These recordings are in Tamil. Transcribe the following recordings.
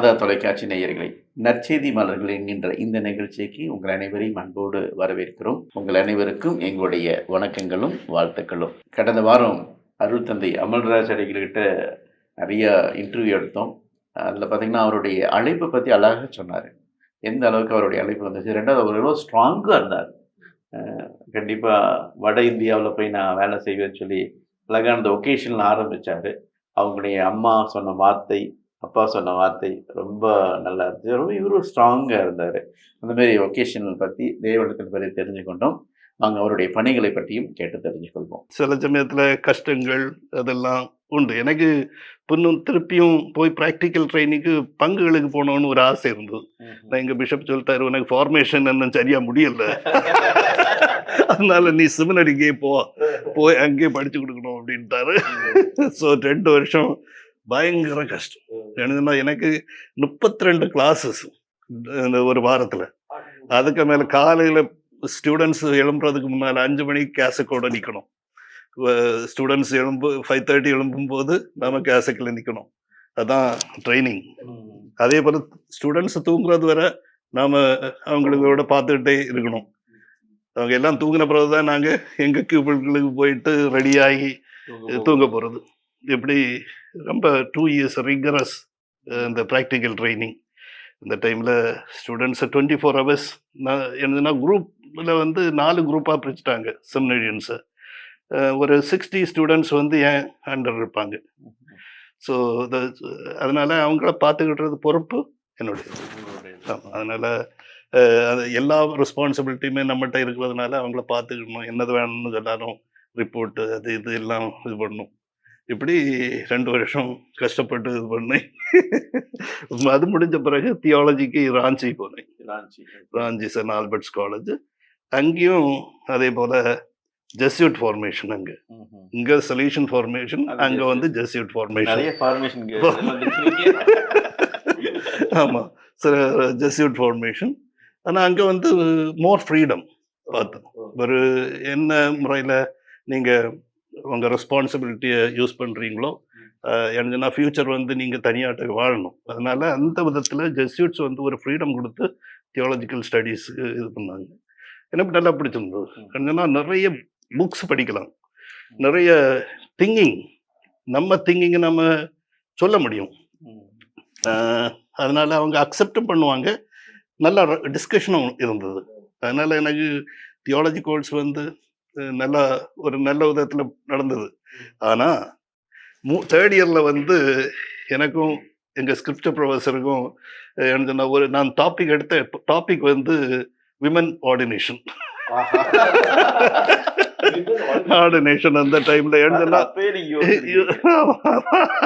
மாதா தொலைக்காட்சி நேயர்களை நற்செய்தி மலர்கள் என்கின்ற இந்த நிகழ்ச்சிக்கு உங்கள் அனைவரையும் அன்போடு வரவேற்கிறோம். உங்கள் அனைவருக்கும் எங்களுடைய வணக்கங்களும் வாழ்த்துக்களும். கடந்த வாரம் அருள் தந்தை அமல்ராஜ் அடிகள்கிட்ட நிறைய இன்டர்வியூ எடுத்தோம். அதில் பார்த்தீங்கன்னா அவருடைய அழைப்பை பற்றி அழகாக சொன்னார். எந்த அளவுக்கு அவருடைய அழைப்பு வந்துச்சு? ரெண்டாவது அவர் எவ்வளோ ஸ்ட்ராங்காக இருந்தார். கண்டிப்பாக வட இந்தியாவில் போய் நான் வேலை செய்வேன்னு சொல்லி அழகான அந்த ஒகேஷனில் ஆரம்பித்தார் அவங்களுடைய அம்மா சொன்ன வார்த்தை அப்பா சொன்ன வார்த்தை ரொம்ப நல்லா இருந்துச்சு. ரொம்ப இவரும் ஸ்ட்ராங்காக இருந்தார். அந்த மாதிரி ஒகேஷனல் பற்றி தேவனத்தின் பற்றி தெரிஞ்சுக்கொண்டோம். நாங்க அவருடைய பணிகளை பற்றியும் கேட்டு தெரிஞ்சுக்கொள்வோம். சில சமயத்தில் கஷ்டங்கள் அதெல்லாம் உண்டு. எனக்கு இன்னும் திருப்பியும் போய் ப்ராக்டிக்கல் ட்ரைனிங்க்கு பங்குகளுக்கு போகணுன்னு ஒரு ஆசை இருந்தது. நான் எங்கள் பிஷப் சொல்லிட்டாரு உனக்கு ஃபார்மேஷன் இன்னும் சரியாக முடியல. அதனால நீ சிமினரிக்கே போ. போய் அங்கேயே படிச்சு கொடுக்கணும் அப்படின்ட்டாரு. ஸோ ரெண்டு வருஷம் பயங்கர கஷ்டம். என்னதுன்னா எனக்கு முப்பத்தி ரெண்டு கிளாஸஸ் இந்த ஒரு வாரத்தில். அதுக்கு மேலே காலையில் ஸ்டூடெண்ட்ஸ் எழும்புறதுக்கு முன்னால் அஞ்சு மணிக்கு கேசக்கோட நிற்கணும் ஸ்டூடெண்ட்ஸ் எழும்பு ஃபைவ் தேர்ட்டி எழும்பும்போது நம்ம கேசக்கில் நிற்கணும் அதான் ட்ரைனிங் அதே போல் ஸ்டூடெண்ட்ஸ் தூங்குறது வரை நாம் அவங்களோட பார்த்துக்கிட்டே இருக்கணும். அவங்க எல்லாம் தூங்கின பிறகு தான் நாங்கள் எங்கள் கியூபிள்களுக்கு போயிட்டு ரெடியாகி தூங்க போகிறது இப்படி ரொம்ப டூ இயர்ஸ் ரிகரஸ் இந்த ப்ராக்டிக்கல் ட்ரைனிங் இந்த டைமில் ஸ்டூடெண்ட்ஸை டுவெண்ட்டி ஃபோர் ஹவர்ஸ் நான் என்னதுன்னா குரூப்பில் வந்து நாலு குரூப்பாக பிரிச்சுட்டாங்க செமினேரியன்ஸை ஒரு சிக்ஸ்டி ஸ்டூடெண்ட்ஸ் வந்து ஏன் அண்டர் இருப்பாங்க. ஸோ அதனால் அவங்கள பார்த்துக்கிட்டுறது பொறுப்பு என்னுடைய அதனால் அது எல்லா ரெஸ்பான்சிபிலிட்டியுமே நம்மகிட்ட இருக்கிறதுனால அவங்கள பார்த்துக்கணும் என்னது வேணும்னு எல்லாரும் ரிப்போர்ட்டு அது இது எல்லாம் இது பண்ணணும். இப்படி ரெண்டு வருஷம் கஷ்டப்பட்டு இது பண்ணேன் அது முடிஞ்ச பிறகு தியாலஜிக்கு ராஞ்சி போனேன். ராஞ்சி. சென்ட் ஆல்பர்ட்ஸ் காலேஜ் அங்கேயும் அதே போல் ஜெஸ்யூட் ஃபார்மேஷன் அங்கே. இங்கே சொல்யூஷன் ஃபார்மேஷன் அங்கே வந்து ஜெஸ்யூட் ஃபார்மேஷன் ஆமாம் ஜெஸ்யூட் ஃபார்மேஷன் ஆனால் அங்கே வந்து மோர் ஃப்ரீடம் பார்த்தோம் ஒரு என்ன முறையில் நீங்கள் உங்கள் ரெஸ்பான்சிபிலிட்டியை யூஸ் பண்ணுறீங்களோ எனக்குன்னா ஃப்யூச்சர் வந்து நீங்கள் தனியாட்ட வாழணும். அதனால் அந்த விதத்தில் ஜெஸ்யூட்ஸ் வந்து ஒரு ஃப்ரீடம் கொடுத்து தியாலஜிக்கல் ஸ்டடீஸ் இது பண்ணாங்க. எனக்கு நல்லா பிடிச்சிருந்தது. என்னன்னா நிறைய புக்ஸ் படிக்கலாம். நிறைய திங்கிங் நம்ம திங்கிங்கை நம்ம சொல்ல முடியும். அதனால் அவங்க அக்செப்டும் பண்ணுவாங்க. நல்ல டிஸ்கஷனும் இருந்தது. அதனால் எனக்கு தியாலஜி கோர்ஸ் வந்து நல்லா ஒரு நல்ல விதத்தில் நடந்தது. ஆனால் மூ தேர்ட் இயரில் வந்து எனக்கும் எங்கள் ஸ்கிரிப்டர் ப்ரொஃபஸருக்கும் என்ன ஒரு நான் டாபிக் எடுத்த டாபிக் வந்து விமன் ஆர்டினேஷன் ஆர்டினேஷன் அந்த டைம்ல எழுதுனா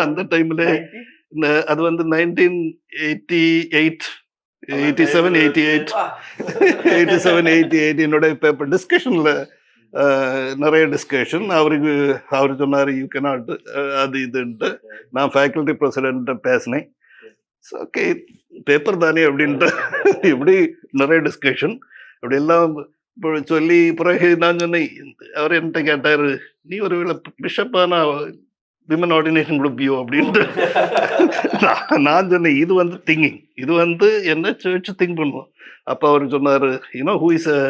அந்த டைம்ல அது வந்து nineteen eighty eight eighty seven eighty eight eighty seven eighty eight என்னோட பேப்பர் டிஸ்கஷனில் நிறைய டிஸ்கஷன் அவருக்கு அவர் சொன்னார் யூ கெனாட் அது இதுன்ட்டு நான் ஃபேக்கல்டி ப்ரெசிடென்ட்ட பேசினேன் ஓகே பேப்பர் தானே அப்படின்ட்டு இப்படி நிறைய டிஸ்கஷன் அப்படி எல்லாம் சொல்லி பிறகு நான் சொன்னேன் அவர் என்கிட்ட கேட்டார் நீ ஒரு வேளை பிஷப்பானா விமன் ஆர்டினேஷன் கொடுப்பியோ அப்படின்ட்டு நான் சொன்னேன் இது வந்து திங்கிங் இது வந்து என்ன சேர்ச்சு திங்க் பண்ணுவோம் அப்போ அவர் சொன்னார் யூனோ ஹூ இஸ் அ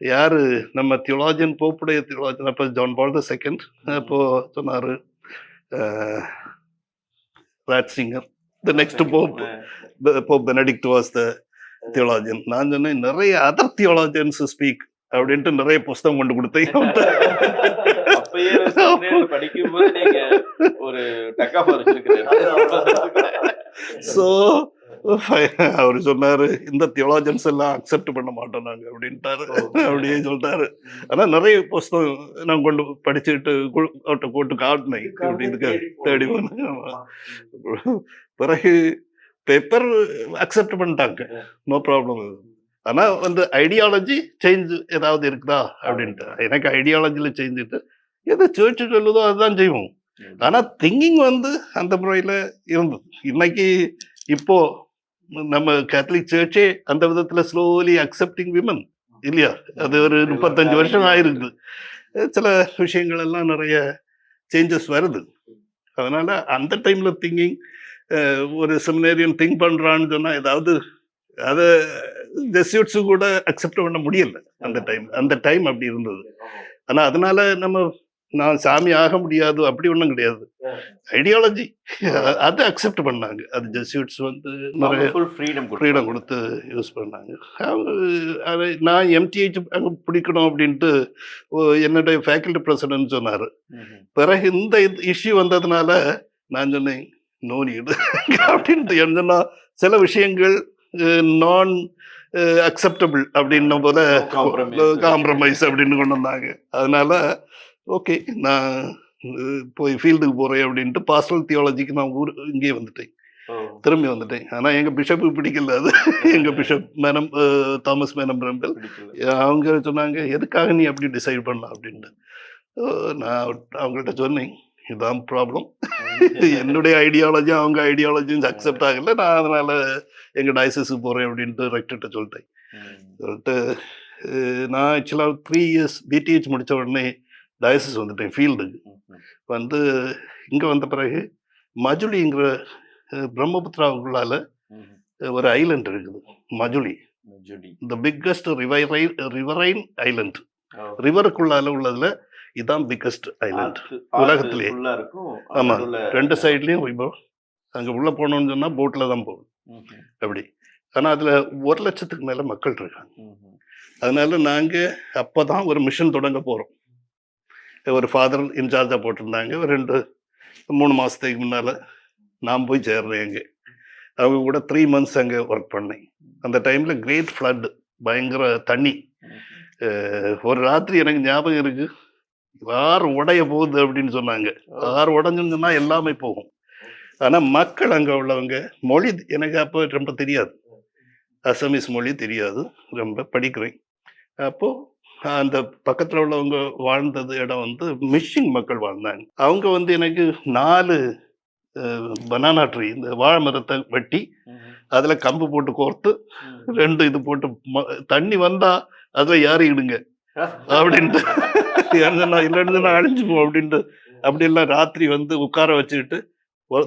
யார்? நம்ம தியோலாஜியன் போப்புடைய தியோலாஜியன் அப்போ ஜான் பால் த செகண்ட் அப்போ சொன்னார் Ratzinger the next pope pope Benedict was the theologian நான் சொன்னேன் நிறைய அதர் தியோலாஜியன்ஸ் ஸ்பீக் அப்படின்ட்டு நிறைய புஸ்தகம் கொண்டு கொடுத்தேன். ஸோ அவர் சொன்னாரு இந்த தியோலாஜன்ஸ் எல்லாம் அக்செப்ட் பண்ண மாட்டோம் நாங்க அப்படின்ட்டாரு அப்படியே சொல்லிட்டாரு. ஆனா நிறைய புஸ்தகம் நான் கொண்டு படிச்சுட்டு அவர்கிட்ட போட்டு காட்டினேன். அப்படி இதுக்கு தேடி பிறகு பேப்பர் அக்செப்ட் பண்ணிட்டாங்க. நோ ப்ராப்ளம் ஆனா வந்து ஐடியாலஜி சேஞ்ச் ஏதாவது இருக்குதா? அப்படின்ட்டு. எனக்கு ஐடியாலஜில சேஞ்சுட்டு எதை சேர்ச்சு சொல்லுதோ அதுதான் செய்வோம். ஆனா திங்கிங் வந்து அந்த முறையில இருந்தது. இன்னைக்கு இப்போ நம்ம கேத்தலிக் சர்ச்சே அந்த விதத்துல ஸ்லோலி அக்செப்டிங் விமன் இல்லையா? அது ஒரு முப்பத்தஞ்சு வருஷம் ஆயிருக்கு சில விஷயங்கள் எல்லாம் நிறைய சேஞ்சஸ் வருது. அதனால அந்த டைம்ல திங்கிங் ஒரு செமினேரியன் திங்க் பண்றான்னு சொன்னா ஏதாவது அதை ஜெஸ்யூட்ஸு கூட அக்செப்ட் பண்ண முடியல அந்த டைம் அந்த டைம் அப்படி இருந்தது. ஆனா அதனால நம்ம நான் சாமி ஆக முடியாது அப்படி ஒன்றும் கிடையாது. ஐடியாலஜி அதை அக்செப்ட் பண்ணாங்க. அது ஜெஸ்யூட்ஸ் வந்து நிறைய ஃப்ரீடம் ஃப்ரீடம் கொடுத்து யூஸ் பண்ணாங்க. அதை நான் எம்டிஹெச் அங்கே பிடிக்கணும் அப்படின்ட்டு என்னுடைய ஃபேக்கல்டி பிரசிடென்ட் சொன்னார். பிறகு இந்த இஷ்யூ வந்ததுனால நான் சொன்னேன் நோ நீடு அப்படின்ட்டு என்னன்னா சில விஷயங்கள் நான் அக்செப்டபிள் அப்படின்ன போல. காம்ப்ரமைஸ் அப்படின்னு கொண்டு வந்தாங்க. அதனால ஓகே நான் போய் ஃபீல்டுக்கு போகிறேன் அப்படின்ட்டு பாஸ்டல் தியாலஜிக்கு நான் ஊர் இங்கே வந்துட்டேன். திரும்பி வந்துட்டேன். ஆனால் எங்கள் பிஷப்பு பிடிக்கல அது. எங்கள் பிஷப் மேனம் தாமஸ் மேனம் பிரம்பல் அவங்க சொன்னாங்க எதுக்காக நீ அப்படி டிசைட் பண்ணலாம்? அப்படின்ட்டு. நான் அவங்கள்ட்ட சொன்னேன் இதுதான் ப்ராப்ளம் என்னுடைய ஐடியாலஜியும் அவங்க ஐடியாலஜியும் அக்செப்ட் ஆகல. நான் அதனால எங்க டயசிஸுக்கு போறேன் அப்படின்ட்டு ரெக்டர்கிட்ட சொல்லிட்டேன். சொல்லிட்டு நான் ஆக்சுவலாக த்ரீ இயர்ஸ் பிடிஹெச் முடிச்ச உடனே டயசிஸ் வந்துட்டேன் ஃபீல்டுக்கு வந்து இங்க வந்த பிறகு மஜுலிங்கிற பிரம்மபுத்திராவுக்குள்ளால ஒரு ஐலண்ட் இருக்குது Majuli. The biggest riverine riverine island ரிவருக்குள்ளால உள்ளதுல இதான் பிக்கஸ்ட் ஐலண்ட் உலகத்திலே. ஆமா. ரெண்டு சைட்லயும் ரிவர் அங்க உள்ள போகணும்னு சொன்னா போட்ல தான் போகணும் அப்படி. ஆனா அதுல ஒரு லட்சத்துக்கு மேல மக்கள் இருக்காங்க. அதனால நாங்க அப்பதான் ஒரு மிஷன் தொடங்க போறோம். ஒரு ஃபாதர் இன்சார்ஜா போட்டிருந்தாங்க. ஒரு ரெண்டு மூணு மாசத்துக்கு முன்னால நான் போய் சேர்றேன் அங்க. அவங்க கூட த்ரீ மந்த்ஸ் அங்க ஒர்க் பண்ணேன். அந்த டைம்ல கிரேட் ஃப்ளட் பயங்கர தண்ணி. ஒரு ராத்திரி எனக்கு ஞாபகம் இருக்கு. ஆறு உடைய போகுது அப்படின்னு சொன்னாங்க. ஆறு உடஞ்சுன்னு சொன்னா எல்லாமே போகும். ஆனா மக்கள் அங்க உள்ளவங்க மொழி எனக்கு அப்போ ரொம்ப தெரியாது. அசமீஸ் மொழி தெரியாது. ரொம்ப படிக்கிறேன். அப்போ அந்த பக்கத்துல உள்ளவங்க வாழ்ந்தது இடம் வந்து மிஷிங் மக்கள் வாழ்ந்தாங்க. அவங்க வந்து எனக்கு நாலு பனானா ட்ரீ இந்த வாழை மரத்தை வெட்டி அதுல கம்பு போட்டு கோர்த்து ரெண்டு இது போட்டு தண்ணி வந்தா அதுல யாரிடுங்க அப்படின்ட்டு. ஏன்னா இல்லைன்னு நான் அழிஞ்சுப்போம் அப்படின்ட்டு. அப்படி எல்லாம் ராத்திரி வந்து உட்கார வச்சுக்கிட்டு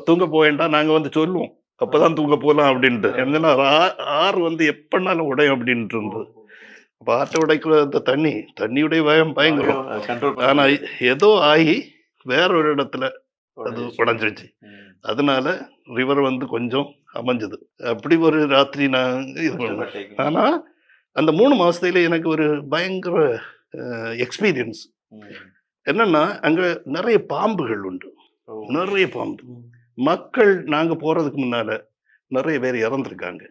தூங்க போவேண்டா நாங்க வந்து சொல்லுவோம். அப்பதான் தூங்க போகலாம் அப்படின்ட்டு. என்னன்னா ஆ- ஆறு வந்து எப்பனாலும் உடையும் அப்படின்ட்டு இருந்தது. அப்ப ஆற்றை உடைக்கிற அந்த தண்ணி தண்ணியுடைய வேகம் பயங்கரம். ஆனா ஏதோ ஆகி வேற ஒரு இடத்துல அது உடைஞ்சிருச்சு. அதனால ரிவர் வந்து கொஞ்சம் அமைஞ்சது. அப்படி ஒரு ராத்திரி நான் இது பண்ணேன். ஆனா அந்த மூணு மாசத்துல எனக்கு ஒரு பயங்கர எக்ஸ்பீரியன்ஸ் என்னன்னா அங்க நிறைய பாம்புகள் உண்டு. நிறைய பாம்பு. மக்கள் நாங்க போறதுக்கு முன்னால நிறைய பேர் இறந்துருக்காங்க.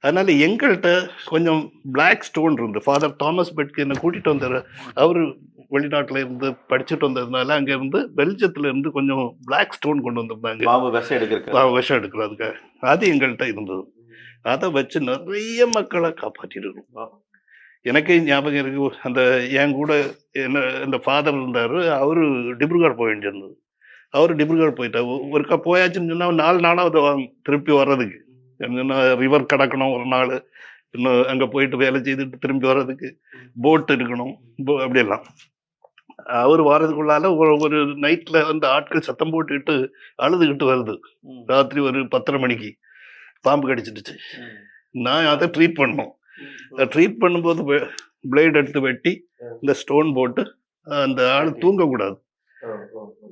அதனால எங்கள்கிட்ட கொஞ்சம் பிளாக் ஸ்டோன் இருந்து ஃபாதர் தாமஸ் பெட்க்கு என்னை கூட்டிட்டு வந்தாரு. அவரு வெளிநாட்டுல இருந்து படிச்சுட்டு வந்ததுனால அங்க இருந்து பெல்ஜியத்துல இருந்து கொஞ்சம் பிளாக் ஸ்டோன் கொண்டு வந்திருந்தாங்க. பாம்பு விஷம் எடுக்கிறதுக்கு. வா- விஷம் எடுக்கிறதுக்காக அது எங்கள்கிட்ட இருந்தது. அதை வச்சு நிறைய மக்களை காப்பாற்றிருக்கோம் எனக்கு ஞாபகம் இருக்கு அந்த என் கூட என்ன இந்த ஃபாதர் இருந்தாரு அவரு டிப்ருகர் போக வேண்டியிருந்தது. அவரு டிப்ருகர் போயிட்டார். ஒருக்கா போயாச்சுன்னு சொன்னா நாலு நாளாவது திருப்பி வர்றதுக்கு. ரிவர் கடக்கணும் ஒரு நாள். இன்னும் அங்க போயிட்டு வேலை செய்துட்டு திரும்பி வர்றதுக்கு போட் இருக்கணும். அப்படியெல்லாம். அவர் வர்றதுக்குள்ளால ஒரு ஒரு நைட்ல வந்து ஆட்கள் சத்தம் போட்டுக்கிட்டு அழுதுகிட்டு வருது. ராத்திரி ஒரு பத்தரை மணிக்கு. பாம்பு கடிச்சிடுச்சு. நான் அதை ட்ரீட் பண்ணோம். ட்ரீட் பண்ணும்போது பிளேட் எடுத்து வெட்டி இந்த ஸ்டோன் போட்டு அந்த ஆள் தூங்கக்கூடாது.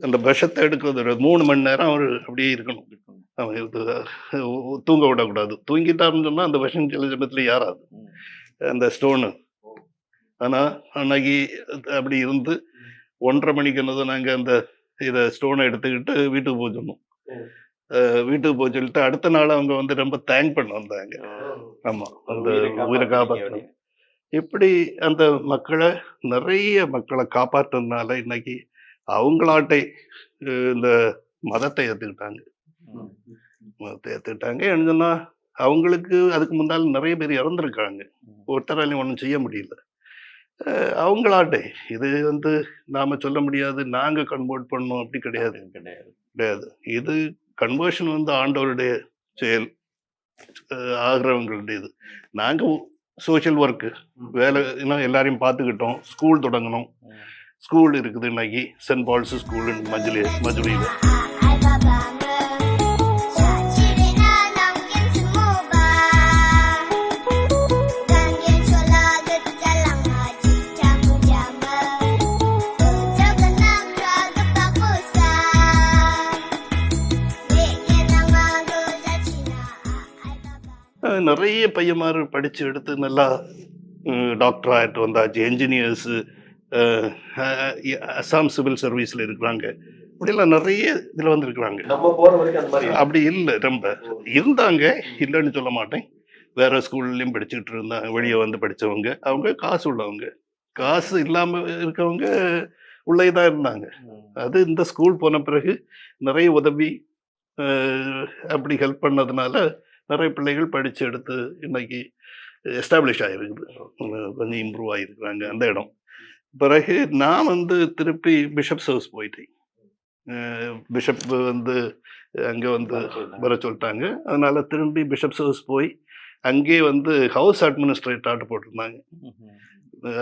அந்த விஷத்தை எடுக்கிறது மூணு மணி நேரம் அவர் அப்படியே இருக்கணும். தூங்க விடக்கூடாது. தூங்கிட்டாருன்னு சொன்னா அந்த விஷம் சில சமயத்துல யாராது அந்த ஸ்டோனு. ஆனா அன்னைக்கு அப்படி இருந்து ஒன்றரை மணிக்கு என்னது நாங்க அந்த இதை ஸ்டோனை எடுத்துக்கிட்டு வீட்டுக்கு போக சொன்னோம். வீட்டுக்கு போக சொல்லிட்டு அடுத்த நாள் அவங்க வந்து ரொம்ப தேங்க் பண்ண வந்தாங்க. ஆமா. அந்த உயிரை காப்பாற்ற இப்படி அந்த மக்களை நிறைய மக்களை காப்பாற்றுறதுனால இன்னைக்கு அவங்களாட்டை இந்த மதத்தை ஏத்துக்கிட்டாங்க. மதத்தை ஏத்துக்கிட்டாங்க. என்னன்னா அவங்களுக்கு அதுக்கு முன்னால் நிறைய பேர் இறந்துருக்காங்க. ஒருத்தராலையும் ஒன்றும் செய்ய முடியல. அவங்களாட்டே. இது வந்து நாம சொல்ல முடியாது. நாங்க கன்வெர்ட் பண்ணோம். அப்படி கிடையாது. கிடையாது. கிடையாது. இது கன்வர்ஷன் வந்து ஆண்டவருடைய செயல். ஆகிறவங்களுடைய இது நாங்க சோஷியல் ஒர்க்கு வேலை இன்னும் எல்லாரையும் பார்த்துக்கிட்டோம். ஸ்கூல் தொடங்கணும். ஸ்கூல் இருக்குது இன்னைக்கு. சென்ட் பால்ஸ் ஸ்கூல் மஜுலி மஜுலியில் நிறைய பையன்மார் படித்து எடுத்து நல்லா டாக்டர் ஆகிட்டு வந்தாச்சு. என்ஜினியர்ஸு அசாம் சிவில் சர்வீஸில் இருக்கிறாங்க. இப்படியெல்லாம் நிறைய இதில் வந்திருக்கிறாங்க. அப்படி இல்லை ரொம்ப. இருந்தாங்க. இல்லைன்னு சொல்ல மாட்டேன். வேற ஸ்கூல்லையும் படிச்சுக்கிட்டு இருந்தாங்க. வெளியே வந்து படிச்சவங்க. அவங்க காசு உள்ளவங்க. காசு இல்லாமல் இருக்கவங்க உள்ளே தான் இருந்தாங்க. அது இந்த ஸ்கூல் போன பிறகு நிறைய உதவி அப்படி ஹெல்ப் பண்ணதுனால நிறைய பிள்ளைகள் படித்து எடுத்து இன்னைக்கு எஸ்டாப்ளிஷ் ஆகிருக்குது கொஞ்சம் இம்ப்ரூவ் ஆகிருக்கிறாங்க அந்த இடம். பிறகு நான் வந்து திருப்பி பிஷப்ஸ் ஹவுஸ் போயிட்டேன். பிஷப் வந்து அங்கே வந்து வர சொல்லிட்டாங்க. அதனால திரும்பி பிஷப்ஸ் ஹவுஸ் போய் அங்கே வந்து ஹவுஸ் அட்மினிஸ்ட்ரேட்டாட்டு போட்டிருந்தாங்க.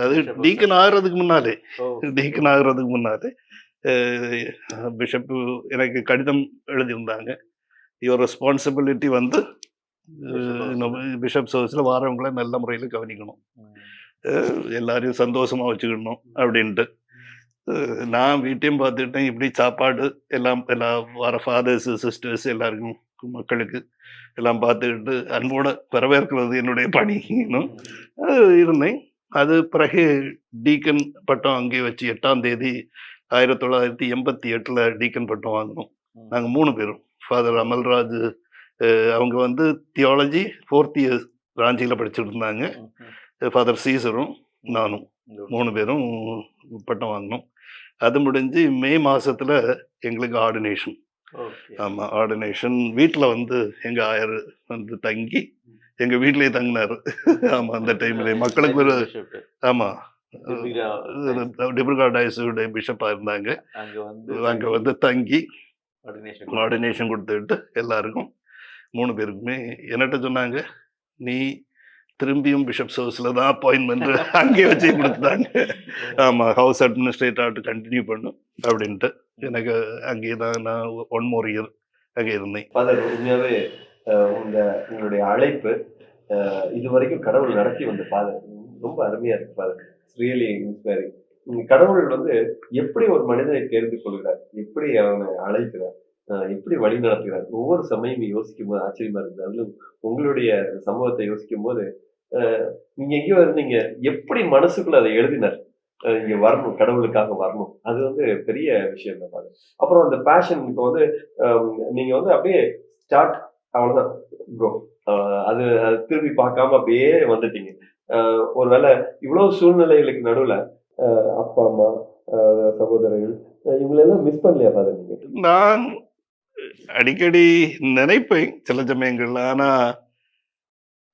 அது டீக்கன் ஆகிறதுக்கு முன்னாலே. டீக்கன் ஆகிறதுக்கு முன்னாலே. பிஷப் எனக்கு கடிதம் எழுதியிருந்தாங்க. யுவர் ரெஸ்பான்சிபிலிட்டி வந்து பிஷப்ஸ் ஹவுஸில் வாரவங்கள நல்ல முறையில் கவனிக்கணும். எல்லாரையும் சந்தோஷமா வச்சுக்கணும் அப்படின்ட்டு. நான் வீட்டையும் பார்த்துக்கிட்டேன். இப்படி சாப்பாடு எல்லாம் எல்லா வர ஃபாதர்ஸ் சிஸ்டர்ஸ் எல்லாருக்கும் மக்களுக்கு எல்லாம் பார்த்துக்கிட்டு அன்போட வரவேற்கிறது என்னுடைய பணி. இருந்தேன். அது பிறகு டீக்கன் பட்டம் அங்கே வச்சு எட்டாம் தேதி ஆயிரத்தி தொள்ளாயிரத்தி எண்பத்தி எட்டில் டீக்கன் பட்டம் வாங்கினோம். நாங்கள் மூணு பேரும். ஃபாதர் அமல்ராஜ் அவங்க வந்து தியாலஜி ஃபோர்த் இயர் ராஞ்சியில் படிச்சுட்டு இருந்தாங்க ஃபாதர் சீசரும் நானும் மூணு பேரும் பட்டம் வாங்கினோம். அது முடிஞ்சு மே மாசத்துல எங்களுக்கு ஆர்டினேஷன். ஆமாம் ஆர்டினேஷன். வீட்டில் வந்து எங்கள் ஆயர் வந்து தங்கி எங்கள் வீட்டிலேயே தங்கினாரு. ஆமாம் அந்த டைம்ல மக்களுக்கு ஒரு ஆமாம் டிப்ருகா டயஸுடைய பிஷப்பாக இருந்தாங்க அங்க வந்து தங்கி ஆர்டினேஷன் கொடுத்துட்டு எல்லாருக்கும் மூணு பேருக்குமே என்னட்ட சொன்னாங்க நீ திரும்பியும் பிஷப்ஸ் ஹவுஸில் தான் அப்பாயின்மெண்ட் அங்கே வச்சு கொடுத்துட்டாங்க. ஆமாம் ஹவுஸ் அட்மினிஸ்ட்ரேட்டர் கண்டினியூ பண்ணும் அப்படின்ட்டு எனக்கு அங்கேயே தான் நான் ஒன் மோர் இயர் அங்கே இருந்தேன். ஃபாதர் உண்மையாவே அஹ், உங்க உங்களுடைய அழைப்பு இது வரைக்கும் கடவுள் நடத்தி வந்த ஃபாதர் ரொம்ப அருமையா இருக்கு ஃபாதர் ரியலி இன்ஸ்பைரிங் கடவுள் வந்து எப்படி ஒரு மனிதனை தேர்ந்து கொள்கிறார்? எப்படி அவனை அழைக்கிறார்? எப்படி வழி நடத்துகிறார் ஒவ்வொரு சமயம் யோசிக்கும் போது ஆச்சரியமா இருக்குது அதிலும் உங்களுடைய சம்பவத்தை யோசிக்கும் போது நீங்க எங்கேயோ இருந்தீங்க. எப்படி மனசுக்குள்ள அதை எழுதினார்? இங்க வரணும் கடவுளுக்காக வரணும். அது வந்து பெரிய விஷயம் தான் அப்புறம் அந்த பேஷன் இப்போ வந்து நீங்க வந்து அப்படியே ஸ்டார்ட் அவ்வளவுதான். ப்ரோ அது திரும்பி பார்க்காம அப்படியே வந்துட்டீங்க. ஒருவேளை இவ்வளவு சூழ்நிலைகளுக்கு நடுவுல அப்பா அம்மா சகோதரர்கள் இவங்களெல்லாம் மிஸ் பண்ணலையா பாரு நீங்க? நான் அடிக்கடி நினைப்பேன் சில சமயங்கள்ல. ஆனா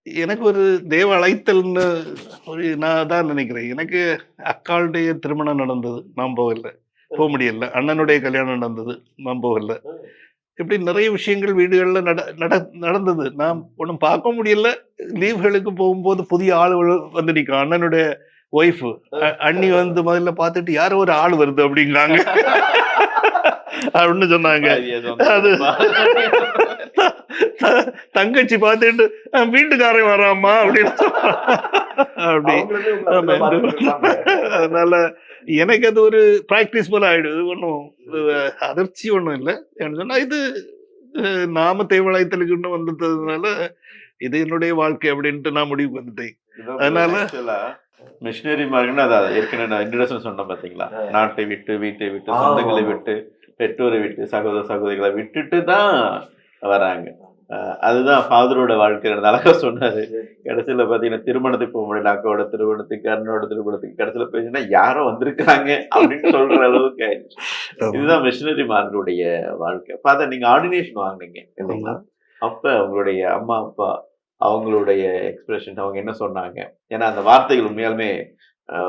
எனக்கு ஒரு தேவ அழைத்தல்னு ஒரு நான் தான் நினைக்கிறேன். எனக்கு அக்காளுடைய திருமணம் நடந்தது. நான் போகல. போக முடியல. அண்ணனுடைய கல்யாணம் நடந்தது. நான் போகல. இப்படி நிறைய விஷயங்கள் வீடுகளில் நட நட நடந்தது. நான் ஒன்றும் பார்க்க முடியல. லீவுகளுக்கு போகும்போது புதிய ஆளுகள் வந்து நிற்கும். அண்ணனுடைய ஒய்ஃபு அண்ணி வந்து முதல்ல பார்த்துட்டு யாரோ ஒரு ஆள் வருது அப்படிங்கிறாங்க. அப்படின்னு சொன்னாங்க. அது தங்கச்சி பார்த்துட்டு "அஹ், வீட்டுக்காரன் வராமா அப்படின்னு அப்படி. அதனால எனக்கு அது ஒரு பிராக்டிஸ் போல ஆயிடுது. ஒன்றும் அதிர்ச்சி ஒன்றும் இல்லை. சொன்னா இது நாம தேவலாயத்தலுக்குன்னு வந்ததுனால இது என்னுடைய வாழ்க்கை அப்படின்ட்டு நான் முடிவுக்கு வந்துட்டேன் அதனால- மிஷினரிமார்கள்னு அதான் ஏற்கனவே நான் இன்ட்ரடக்ஷன் சொன்னேன் பாத்தீங்களா? ஆ. நாட்டை விட்டு வீட்டை விட்டு சொந்தங்களை. விட்டு. பெற்றோரை விட்டு சகோதர சகோதரிகளை விட்டுட்டு தான் வராங்க. அதுதான் ஃபாதரோட வாழ்க்கை எனக்கு அழகா சொன்னாரு. கடைசியில பாத்தீங்கன்னா திருமணத்துக்கு போக முடியல. அக்காவோட திருமணத்துக்கு அண்ணனோட திருமணத்துக்கு. கடைசியில போயிடுச்சுன்னா யாரோ வந்திருக்காங்க அப்படின்னு சொல்ற அளவுக்கு ஆயிடுச்சு இதுதான் மிஷினரி மார்களுடைய வாழ்க்கை. ஃபாதர் நீங்க ஆர்டினேஷன் வாங்குனீங்க இல்லைங்களா? அப்ப உங்களுடைய அம்மா அப்பா அவங்களுடைய எக்ஸ்பிரஷன் அவங்க என்ன சொன்னாங்க? ஏன்னா அந்த வார்த்தைகள் உண்மையாலுமே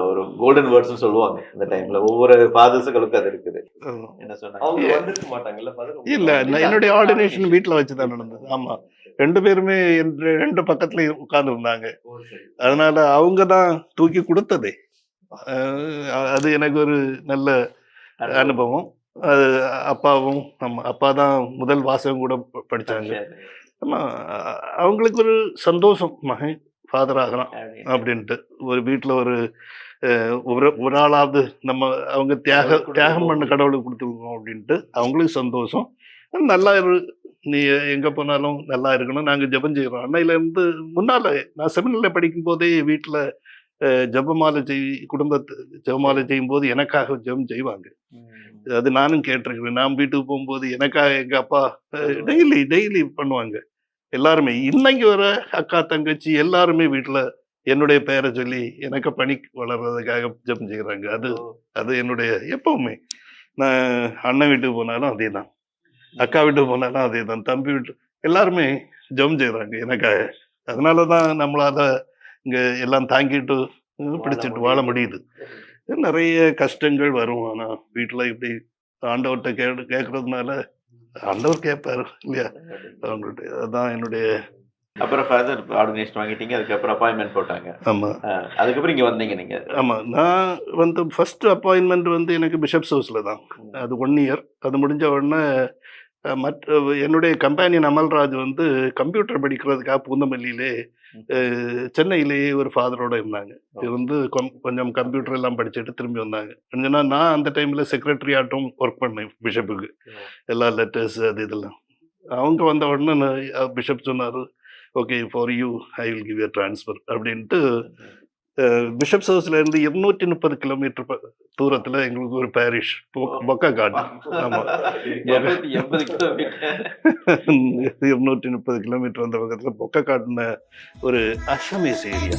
ஒரு கோல்டன் வேர்ட்ஸ் சொல்லுவாங்க இந்த டைம்ல ஒவ்வொரு ஃபாதர்ஸுகளுக்கும் அது இருக்குது. என்ன சொன்னாங்க? அவங்க வந்திருக்க மாட்டாங்கல்ல ஃபாதர் இல்ல நான் என்னுடைய ஆர்டினேஷன் வீட்டில் வச்சு தான் நடந்தது. ஆமா. ரெண்டு பேருமே என் ரெண்டு பக்கத்துல உட்கார்ந்து இருந்தாங்க அதனால அவங்க தான் தூக்கி கொடுத்ததே. அது எனக்கு ஒரு நல்ல அனுபவம். அது அப்பாவும் நம்ம அப்பா தான் முதல் வாசகம் கூட ப- படிச்சாங்க. ஆமா அ- அவங்களுக்கு ஒரு சந்தோஷம் மகன். ஃபாதர் ஆகிறான் அப்படின்ட்டு. ஒரு வீட்டில் ஒரு ஒரு ஒரு ஆளாவது நம்ம அவங்க தியாக தியாகம் பண்ண கடவுளுக்கு கொடுத்துருக்கோம் அப்படின்ட்டு அவங்களுக்கு சந்தோஷம். நல்லா நீ எங்கே போனாலும் நல்லா இருக்கணும். நாங்கள் ஜெபம் செய்கிறோம் அன்னையிலேருந்து முன்னால் நான் செமினில் படிக்கும் போதே வீட்டில் ஜெபமாலை செய் குடும்பத்து ஜெபமாலை செய்யும்போது எனக்காக ஜெபம் செய்வாங்க. அது நானும் கேட்டிருக்கிறேன். நான் வீட்டுக்கு போகும்போது எனக்காக எங்க அப்பா டெய்லி டெய்லி பண்ணுவாங்க. எல்லாருமே இன்னைக்கு வர அக்கா தங்கச்சி எல்லாருமே வீட்டுல என்னுடைய பெயரை சொல்லி எனக்கு பணி வளர்றதுக்காக ஜெபம் செய்கிறாங்க அது அது என்னுடைய எப்பவுமே. நான் அண்ணன் வீட்டுக்கு போனாலும் அதே தான் அக்கா வீட்டுக்கு போனாலும் அதே தான் தம்பி வீட்டு எல்லாருமே ஜெபம் செய்கிறாங்க எனக்காக. அதனால தான் நம்மளால இங்க எல்லாம் தாங்கிட்டு பிடிச்சிட்டு வாழ முடியுது. நிறைய கஷ்டங்கள் வரும். ஆனா வீட்டுல இப்படி ஆண்டவர்கிட்ட கே கேட்கறதுனால ஆண்டவர் கேட்பாரு இல்லையா? அவங்கள்ட்ட அதான் என்னுடைய அப்புறம் ஃபர்தர் ஆர்கனைஸ்ட் வாங்கிட்டீங்க அதுக்கப்புறம் அப்பாயின்மெண்ட் போட்டாங்க. ஆமா. அஹ், அதுக்கப்புறம் இங்க வந்தீங்க நீங்க. ஆமா நான் வந்து ஃபர்ஸ்ட் அப்பாயின்மெண்ட் வந்து எனக்கு பிஷப்ஸ் ஹவுஸ்ல தான். அது ஒன் இயர் அது முடிஞ்ச உடனே மற்ற என்னுடைய கம்பெனியன் அமல்ராஜ் வந்து கம்ப்யூட்டர் படிக்கிறதுக்காக பூந்தமல்லியிலே சென்னையிலேயே ஒரு ஃபாதரோட இருந்தாங்க. இருந்து கொம்- கொஞ்சம் கம்ப்யூட்டர் எல்லாம் படிச்சுட்டு திரும்பி வந்தாங்க. என்னன்னா நான் அந்த டைம்ல செக்ரட்டரி ஆட்டும் ஒர்க் பண்ணேன் பிஷப்புக்கு எல்லா லெட்டர்ஸ் அது இதெல்லாம். அவங்க வந்த உடனே பிஷப் சொன்னார் okay for you I will give you transfer அப்படின்ட்டு பிஷப்ஸ் ஹவுஸ்ல இருந்து இருநூற்றி முப்பது கிலோமீட்டர் தூரத்துல எங்களுக்கு ஒரு பாரிஷ் பொக்கா காடு ஆமா. இருநூற்றி முப்பது கிலோமீட்டர் அந்த பக்கத்துல பொக்க காட்டுன ஒரு அசமேஸ் ஏரியா.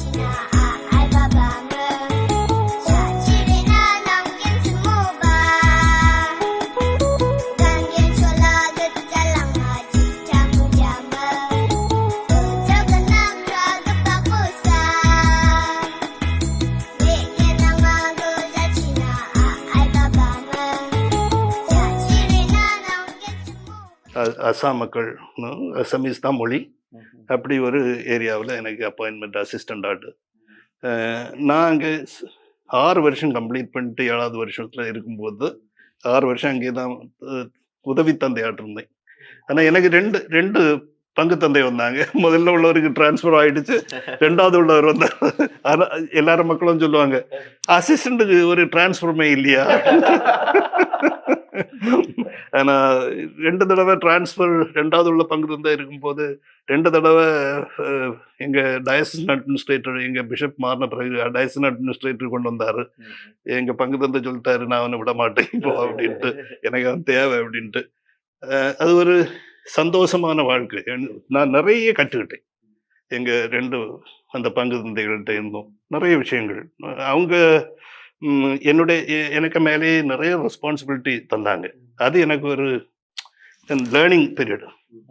அசாம் மக்கள் அசாமீஸ் தான் மொழி. அப்படி ஒரு ஏரியாவில் எனக்கு அப்பாயின்மெண்ட் அசிஸ்டண்ட் ஆட்டு. நான் அங்கே ஆறு வருஷம் கம்ப்ளீட் பண்ணிட்டு ஏழாவது வருஷத்தில் இருக்கும்போது ஆறு வருஷம் அங்கே தான் உதவி தந்தையாட்டு இருந்தேன் ஆனால் எனக்கு ரெண்டு ரெண்டு பங்கு தந்தை வந்தாங்க. முதல்ல உள்ளவருக்கு டிரான்ஸ்ஃபர் ஆயிடுச்சு. ரெண்டாவது உள்ளவர் வந்தார். ஆனா எல்லாரும் மக்களும் சொல்லுவாங்க அசிஸ்டண்ட்டுக்கு ஒரு டிரான்ஸ்ஃபருமே இல்லையா? ஆனா ரெண்டு தடவை டிரான்ஸ்ஃபர் ரெண்டாவது உள்ள பங்கு தந்தை இருக்கும்போது ரெண்டு தடவை எங்க டயசன் அட்மினிஸ்ட்ரேட்டர் எங்க பிஷப் மாறின பிறகு டயசன் அட்மினிஸ்ட்ரேட்டர் கொண்டு வந்தாரு. எங்க பங்கு தந்தை சொல்லிட்டாரு நான் அவனை விட மாட்டேன் இப்போ அப்படின்ட்டு. எனக்கு அவன் தேவை அப்படின்ட்டு. அது ஒரு சந்தோஷமான வாழ்க்கை. என்- நான் நிறைய கற்றுக்கிட்டேன். எங்கள் ரெண்டு அந்த பங்கு தந்தைகள்கிட்ட இருந்தோம் நிறைய விஷயங்கள். அவங்க என்னுடைய எனக்கு மேலே நிறைய ரெஸ்பான்சிபிலிட்டி தந்தாங்க. அது எனக்கு ஒரு லேர்னிங் பீரியட்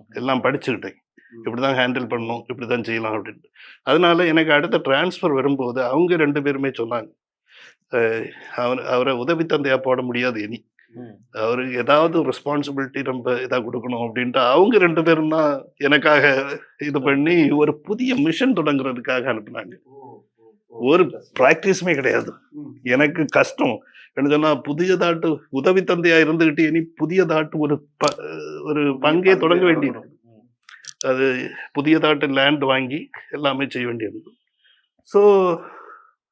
எல்லாம் படிச்சுக்கிட்டேன். இப்படி தான் ஹேண்டில் பண்ணணும் இப்படி தான் செய்யலாம் அப்படின்ட்டு. அதனால எனக்கு அடுத்த டிரான்ஸ்ஃபர் வரும்போது அவங்க ரெண்டு பேருமே சொன்னாங்க அவர் அவரை உதவி தந்தையாக போட முடியாது இனி. அவருக்கு ஏதாவது ரெஸ்பான்சிபிலிட்டி நம்ம இதாக கொடுக்கணும் அப்படின்ட்டு அவங்க ரெண்டு பேரும் தான் எனக்காக இது பண்ணி ஒரு புதிய மிஷன் தொடங்குறதுக்காக அனுப்புனாங்க. ஒரு ப்ராக்டிஸுமே கிடையாது. எனக்கு கஷ்டம். என்ன சொன்னா புதியதாட்டு உதவி தந்தையா இருந்துகிட்டு இனி புதியதாட்டு ஒரு ப- ஒரு பங்கே தொடங்க வேண்டியது அது புதியதாட்டு லேண்ட் வாங்கி எல்லாமே செய்ய வேண்டியது ஸோ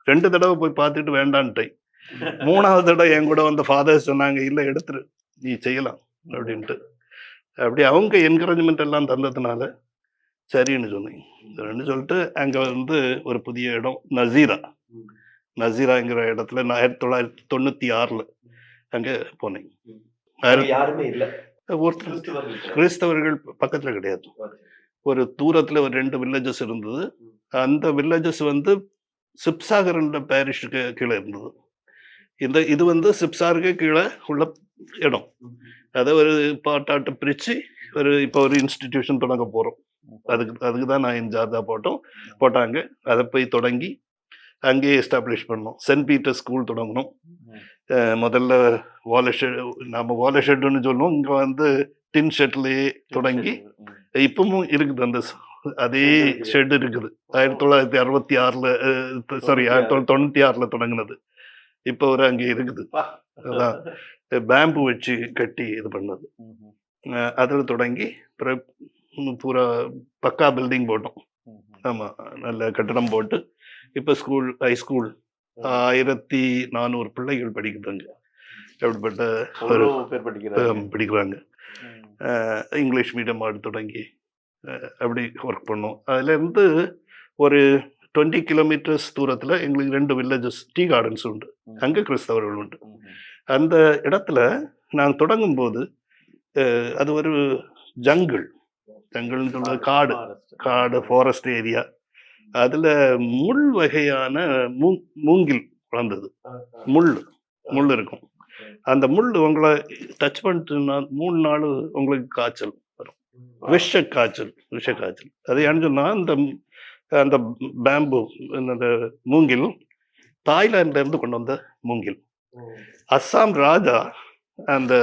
ரெண்டு தடவை போய் பார்த்துட்டு வேண்டான்ட்டேன். மூணாவது தடவை என் கூட வந்த ஃபாதர் சொன்னாங்க இல்லை எடுத்துரு நீ செய்யலாம் அப்படின்ட்டு. அப்படி அவங்க என்கரேஜ்மெண்ட் எல்லாம் தந்ததுனால சரின்னு சொன்னேன். சரின்னு சொல்லிட்டு அங்கே வந்து ஒரு புதிய இடம் நசீரா. நசீராங்கிற இடத்துல நான் ஆயிரத்தி தொள்ளாயிரத்தி தொண்ணூற்றி ஆறில் அங்கே போனேன். யாருமே இல்ல. ஒருத்தர் கிறிஸ்துவர்கள் கிறிஸ்தவர்கள் பக்கத்தில் கிடையாது. ஒரு தூரத்தில் ஒரு ரெண்டு வில்லேஜஸ் இருந்தது. அந்த வில்லேஜஸ் வந்து சிப்சாகர்ன்ற பேரிஷுக்கு கீழே இருந்தது. இந்த இது வந்து சிப்சாருக்கு கீழே உள்ள இடம். அதை ஒரு பாட்டாட்டு பிரித்து ஒரு இப்போ ஒரு இன்ஸ்டிடியூஷன் தொடங்க போகிறோம் அதுக்கு அதுக்கு தான் நான் இன்சார்ஜாக போட்டோம். போட்டாங்க. அதை போய் தொடங்கி அங்கேயே எஸ்டாப்ளிஷ் பண்ணோம். சென்ட் பீட்டர் ஸ்கூல் தொடங்கணும் முதல்ல வாலர் ஷெட் நம்ம வாலர் ஷெட்டுன்னு சொல்லுவோம். இங்கே வந்து டின் ஷெட்லேயே தொடங்கி இப்பவும் இருக்குது அந்த அதே ஷெட் இருக்குது. ஆயிரத்தி தொள்ளாயிரத்தி அறுபத்தி ஆறுல சாரி ஆயிரத்தி தொள்ளாயிரத்தி தொண்ணூத்தி ஆறுல தொடங்கினது. இப்போ ஒரு அங்கே இருக்குது அதான். பேம்பு வச்சு கட்டி இது பண்ணது. அதுல தொடங்கி பூரா பக்கா பில்டிங் போட்டோம். ஆமா நல்ல கட்டடம் போட்டு இப்போ ஸ்கூல் ஹை ஸ்கூல் ஆயிரத்தி நானூறு பிள்ளைகள் படிக்குதுங்க அப்படிப்பட்ட ஒரு பேர் படிக்கிறாங்க? இங்கிலீஷ் மீடியம் ஆடு தொடங்கி அப்படி ஒர்க் பண்ணோம். அதுலேருந்து ஒரு டுவெண்ட்டி கிலோமீட்டர்ஸ் தூரத்தில் எங்களுக்கு ரெண்டு வில்லேஜஸ் டீ கார்டன்ஸ் உண்டு. அங்கே கிறிஸ்தவர்கள் உண்டு. அந்த இடத்துல நான் தொடங்கும்போது அஹ், அது ஒரு ஜங்கிள் ஜங்கிள்னு சொல்றது காடு. காடு ஃபாரஸ்ட் ஏரியா அதில் முள் வகையான மூ மூங்கில் வளர்ந்தது. முள் முள் இருக்கும். அந்த முள் உங்களை டச் பண்ணிட்டுனா மூணு நாள் உங்களுக்கு காய்ச்சல் வரும். விஷ காய்ச்சல் விஷ காய்ச்சல் அது ஏன்னு சொன்னால் அந்த அந்த பேம்பு அந்த மூங்கில் தாய்லாந்துல இருந்து கொண்டு வந்த மூங்கில். அஸ்ஸாம் ராஜா அந்த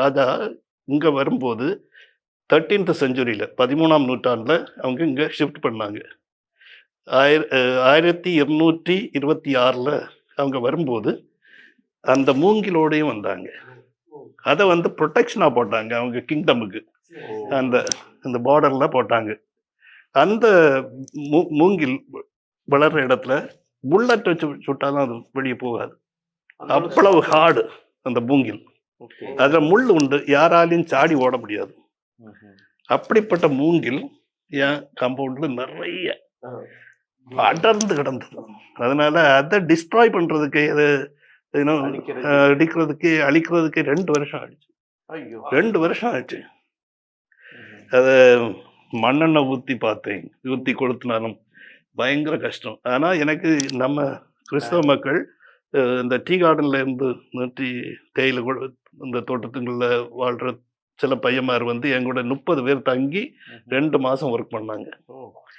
ராஜா இங்கே வரும்போது தேர்ட்டீன்த் செஞ்சுரியில் பதிமூணாம் நூற்றாண்டில் அவங்க இங்கே ஷிஃப்ட் பண்ணாங்க. ஆயிர ஆயிரத்தி இருநூற்றி இருபத்தி ஆறில் அவங்க வரும்போது அந்த மூங்கிலோடையும் வந்தாங்க. அதை வந்து ப்ரொடெக்ஷனாக போட்டாங்க அவங்க கிங்டமுக்கு அந்த அந்த பார்டரில் போட்டாங்க. அந்த மூங்கில் வளர்ற இடத்துல புல்லட் வச்சு சுட்டாலும் அது வெளியே போகாது. அவ்வளவு ஹார்டு அந்த மூங்கில். அதில் முள் உண்டு யாராலையும் சாடி ஓட முடியாது. அப்படிப்பட்ட மூங்கில் என் காம்பவுண்ட்ல நிறைய அடர்ந்து கிடந்தது. அதனால அதை டிஸ்ட்ராய் பண்றதுக்கு அது அடிக்கிறதுக்கு அழிக்கிறதுக்கு ரெண்டு வருஷம் ஆயிடுச்சு. ரெண்டு வருஷம் ஆச்சு அதை மண்ணெண்ணெய் ஊற்றி பார்த்தேன். ஊற்றி கொடுத்தினாலும் பயங்கர கஷ்டம். ஆனால் எனக்கு நம்ம கிறிஸ்தவ மக்கள் இந்த டீ கார்டன்ல இருந்து டீ தேயிலை கூட இந்த தோட்டத்துங்களில் வாழ்கிற சில பையன்மார் வந்து என் கூட முப்பது பேர் தங்கி ரெண்டு மாதம் ஒர்க் பண்ணாங்க.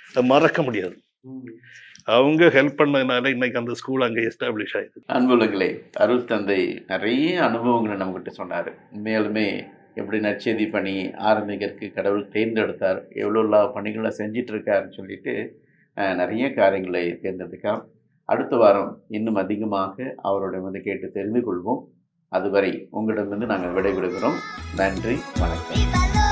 அதை மறக்க முடியாது. அவங்க ஹெல்ப் பண்ணதுனால இன்னைக்கு அந்த ஸ்கூல் அங்கே எஸ்டாப்ளிஷ் ஆயிடுது அன்புள்ளங்களே அருள் தந்தை நிறைய அனுபவங்களை நம்மகிட்ட சொன்னார். மேலுமே எப்படி நற்செய்தி பணி ஆரம்பிக்கிறதுக்கு கடவுள் தேர்ந்தெடுத்தார் எவ்வளோ பணிகளை செஞ்சிட்ருக்காருன்னு சொல்லிட்டு நிறைய காரியங்களை தேர்ந்தெடுக்கார் அடுத்த வாரம் இன்னும் அதிகமாக அவருடைய வந்து கேட்டு தெரிந்து கொள்வோம். அதுவரை உங்களிடமிருந்து நாங்கள் விடைபெறுகிறோம். நன்றி வணக்கம்.